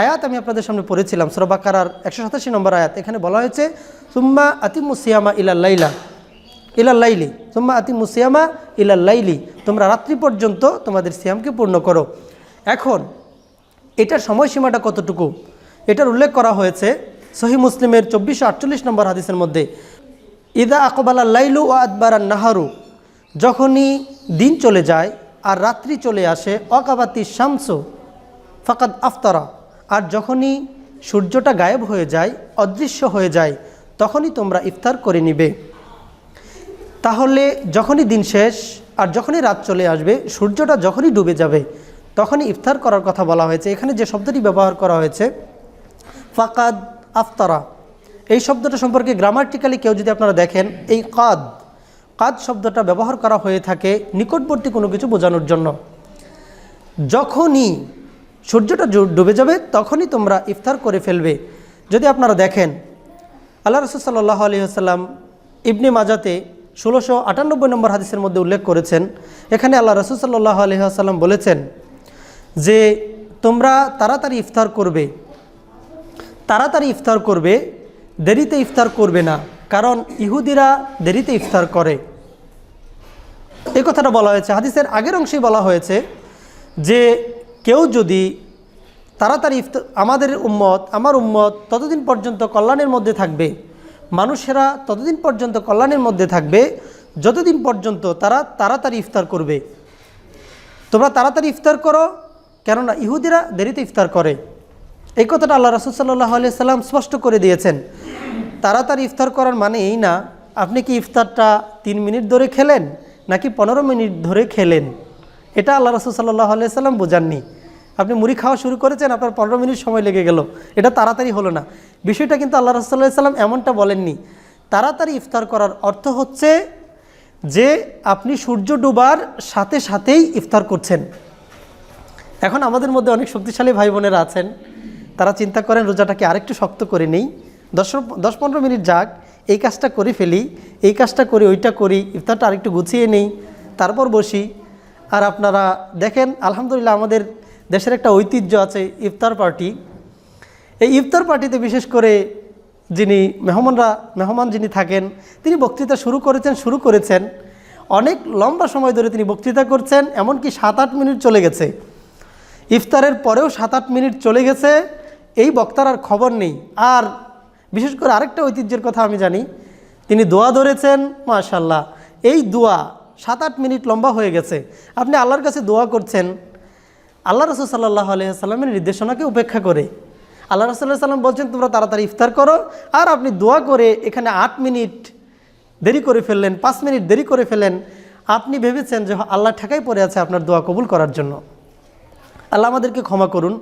আয়াত আমি আপনাদের সামনে পড়েছিলাম সুরবাকার একশো সাতাশি নম্বর আয়াত। এখানে বলা হয়েছে, সুম্মা আতিমুসিয়ামা ইলাল্লাইলা ইলাল্লাইলি সুম্মা আতিমুসিয়ামা ইলাল্লাইলি তোমরা রাত্রি পর্যন্ত তোমাদের সিয়ামকে পূর্ণ করো। এখন, এটার সময়সীমাটা কতটুকু? এটার উল্লেখ করা হয়েছে সহি মুসলিমের চব্বিশশো আটচল্লিশ নম্বর হাদিসের মধ্যে, ইদা আকবালা লাইলু ও আদবারান নাহারু। যখনই দিন চলে যায় আর রাত্রি চলে আসে, অকাবাতি শামস ফাকাদ আফতারা। আর যখনই সূর্যটা গায়েব হয়ে যায়, অদৃশ্য হয়ে যায়, তখনই তোমরা ইফতার করে নিবে। তাহলে যখনই দিন শেষ আর যখনই রাত চলে আসবে, সূর্যটা যখনই ডুবে যাবে, তখনই ইফতার করার কথা বলা হয়েছে। এখানে যে শব্দটি ব্যবহার করা হয়েছে, ফাকাদ আফতারা, এই শব্দটা সম্পর্কে গ্রামাটিক্যালি কেউ যদি আপনারা দেখেন, এই কাদ কাদ শব্দটা ব্যবহার করা হয়ে থাকে নিকটবর্তী কোনো কিছু বোঝানোর জন্য। যখনই সূর্যটা ডুবে যাবে, তখনই তোমরা ইফতার করে ফেলবে। যদি আপনারা দেখেন, আল্লাহ রসুল সাল্লাহ আলহিহাল্লাম ইবনে মাজাতে ষোলোশো আটানব্বই নম্বর হাদিসের মধ্যে উল্লেখ করেছেন। এখানে আল্লাহ রসুল সাল্লাহ আলহিহাল্লাম বলেছেন যে, তোমরা তাড়াতাড়ি ইফতার করবে। তাড়াতাড়ি ইফতার করবে, দেরিতে ইফতার করবে না, কারণ ইহুদিরা দেরিতে ইফতার করে। এই কথাটা বলা হয়েছে। হাদিসের আগের অংশেই বলা হয়েছে যে কেউ যদি তাড়াতাড়ি আমাদের উম্মত, আমার উম্মত ততদিন পর্যন্ত কল্যাণের মধ্যে থাকবে, মানুষেরা ততদিন পর্যন্ত কল্যাণের মধ্যে থাকবে, যতদিন পর্যন্ত তারা তাড়াতাড়ি ইফতার করবে। তোমরা তাড়াতাড়ি ইফতার করো, কেননা ইহুদিরা দেরিতে ইফতার করে। এই কথাটা আল্লাহ রসুল সাল্লাহ সাল্লাম স্পষ্ট করে দিয়েছেন। তাড়াতাড়ি ইফতার করার মানে এই না, আপনি কি ইফতারটা তিন মিনিট ধরে খেলেন, নাকি পনেরো মিনিট ধরে খেলেন? এটা আল্লাহ রসুল সাল্লাহ আলিয়া সাল্লাম বোঝাননি। আপনি মুড়ি খাওয়া শুরু করেছেন, আপনার পনেরো মিনিট সময় লেগে গেল। এটা তাড়াতাড়ি হলো না। বিষয়টা কিন্তু আল্লাহ রসুল্লাহ সাল্লাম এমনটা বলেননি। তাড়াতাড়ি ইফতার করার অর্থ হচ্ছে যে আপনি সূর্য ডুবার সাথে সাথেই ইফতার করছেন। এখন আমাদের মধ্যে অনেক শক্তিশালী ভাই বোনেরা আছেন। তারা চিন্তা করেন রোজাটাকে আরেকটু শক্ত করে নেই। দশ দশ পনেরো মিনিট যাক, এই কাজটা করে ফেলি, এই কাজটা করি ওইটা করি, ইফতারটা আরেকটু গুছিয়ে নেই। তারপর বসি আর আপনারা দেখেন, আলহামদুলিল্লাহ আমাদের দেশের একটা ঐতিহ্য আছে ইফতার পার্টি। এই ইফতার পার্টিতে বিশেষ করে যিনি মেহমানরা, মেহমান যিনি থাকেন, তিনি বক্তৃতা শুরু করেছেন শুরু করেছেন। অনেক লম্বা সময় ধরে তিনি বক্তৃতা করছেন, এমনকি সাত আট মিনিট চলে গেছে। ইফতারের পরেও সাত আট মিনিট চলে গেছে, এই বক্তার আর খবর নেই। আর বিশেষ করে আরেকটা ঐতিহ্যের কথা আমি জানি, তিনি দোয়া ধরেছেন মাশাল্লাহ এই দোয়া সাত আট মিনিট লম্বা হয়ে গেছে। আপনি আল্লাহর কাছে দোয়া করছেন। আল্লাহ রসুল সাল্লাহ আলহিহাস্লামের নির্দেশনাকে উপেক্ষা করে। আল্লাহ রসুল্লাহ সাল্লাম বলছেন, তোমরা তাড়াতাড়ি ইফতার করো আর আপনি দোয়া করে এখানে আট মিনিট দেরি করে ফেললেন, পাঁচ মিনিট দেরি করে ফেলেন আপনি ভেবেছেন যে আল্লাহ ঠেকাই পড়ে আছে আপনার দোয়া কবুল করার জন্য। আল্লাহ আমাদেরকে ক্ষমা করুন।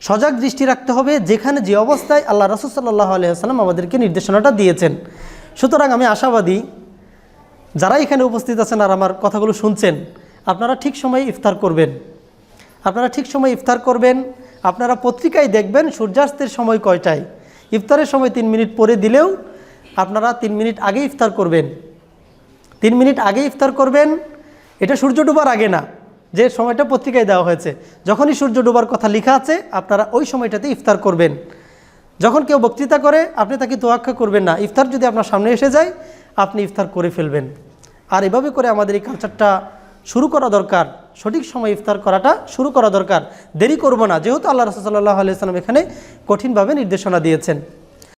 সজাগ দৃষ্টি রাখতে হবে। যেখানে যে অবস্থায় আল্লাহ রসুল সাল্লাহ আলিয়া সাল্লাম আমাদেরকে নির্দেশনাটা দিয়েছেন। সুতরাং আমি আশাবাদী যারা এখানে উপস্থিত আছেন আর আমার কথাগুলো শুনছেন, আপনারা ঠিক সময়ে ইফতার করবেন। আপনারা ঠিক সময় ইফতার করবেন, আপনারা পত্রিকায় দেখবেন সূর্যাস্তের সময় কয়টায়। ইফতারের সময় তিন মিনিট পরে দিলেও আপনারা তিন মিনিট আগে ইফতার করবেন। তিন মিনিট আগে ইফতার করবেন, এটা সূর্য ডুবার আগে না, যে সময়টা পত্রিকায় দেওয়া হয়েছে। যখনই সূর্য ডুবার কথা লেখা আছে, আপনারা ওই সময়টাতে ইফতার করবেন। যখন কেউ বক্তৃতা করে, আপনি তাকে তোয়াক্কা করবেন না। ইফতার যদি আপনার সামনে এসে যায়, আপনি ইফতার করে ফেলবেন। আর এভাবে করে আমাদের এই কালচারটা শুরু করা দরকার। সঠিক সময় ইফতার করাটা শুরু করা দরকার। দেরি করব না। যেহেতু আল্লাহ রসুল্লাহ আলিয়া সাল্লাম এখানে কঠিনভাবে নির্দেশনা দিয়েছেন।